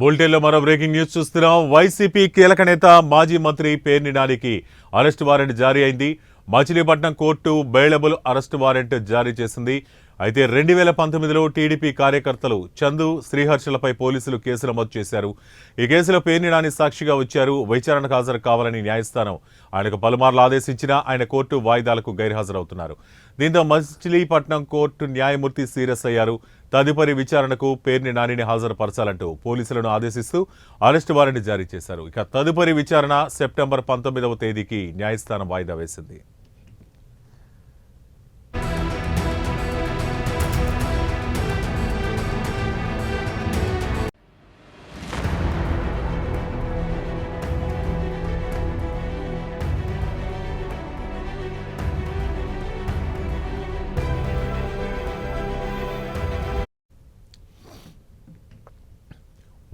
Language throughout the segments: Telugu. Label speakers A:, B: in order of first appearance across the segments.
A: బులెటిన్లో మరో బ్రేకింగ్ న్యూస్ చూస్తున్నాం. వైసీపీ కీలక నేత మాజీ మంత్రి పేర్ని నానికి అరెస్ట్ వారెంట్ జారీ అయింది. Machilipatnam court bailable arrest warrant జారీ చేసింది. అయితే రెండు వేల పంతొమ్మిదిలో టీడీపీ కార్యకర్తలు చందు శ్రీహర్షలపై పోలీసులు కేసు నమోదు చేశారు. ఈ కేసులో పేర్ని నాని సాక్షిగా వచ్చారు. విచారణకు హాజరు కావాలని న్యాయస్థానం ఆయనకు పలుమార్లు ఆదేశించినా ఆయన కోర్టు వాయిదాలకు గైర్హాజరవుతున్నారు. దీంతో మచిలీపట్నం కోర్టు న్యాయమూర్తి సీరియస్ అయ్యారు. తదుపరి విచారణకు పేర్ని నానిని హాజరుపరచాలంటూ పోలీసులను ఆదేశిస్తూ అరెస్టు వారెంట్ జారీ చేశారు. ఇక తదుపరి విచారణ సెప్టెంబర్ పంతొమ్మిదవ తేదీకి న్యాయస్థానం వాయిదా వేసింది.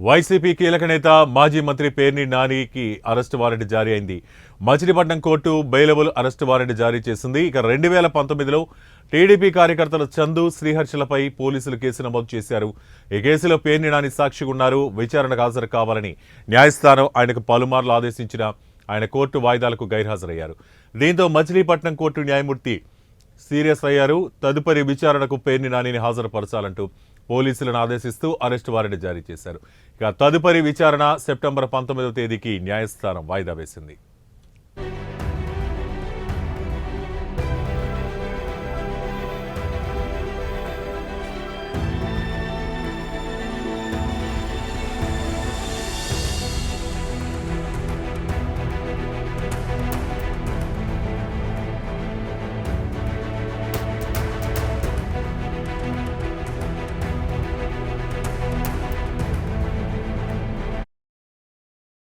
A: వైసీపీ కీలక నేత మాజీ మంత్రి పేర్ని నానికి అరెస్టు వారెంట్ జారీ అయింది. Machilipatnam court bailable arrest warrant జారీ చేసింది. ఇక రెండు వేల పంతొమ్మిదిలో టీడీపీ కార్యకర్తలు చందు శ్రీహర్షలపై పోలీసులు కేసు నమోదు చేశారు. ఈ కేసులో పేర్ని నాని సాక్షిగా ఉన్నారు. విచారణకు హాజరు కావాలని న్యాయస్థానం ఆయనకు పలుమార్లు ఆదేశించిన ఆయన కోర్టు వాయిదాలకు గైర్హాజరయ్యారు. దీంతో మచిలీపట్నం కోర్టు న్యాయమూర్తి సీరియస్ అయ్యారు. తదుపరి విచారణకు పేర్ని నానిని హాజరుపరచాలంటూ పోలీసులను ఆదేశిస్తూ అరెస్టు వారెంట్ జారీ చేశారు. ఇక తదుపరి విచారణ సెప్టెంబర్ పంతొమ్మిదవ తేదీకి న్యాయస్థానం వాయిదా వేసింది.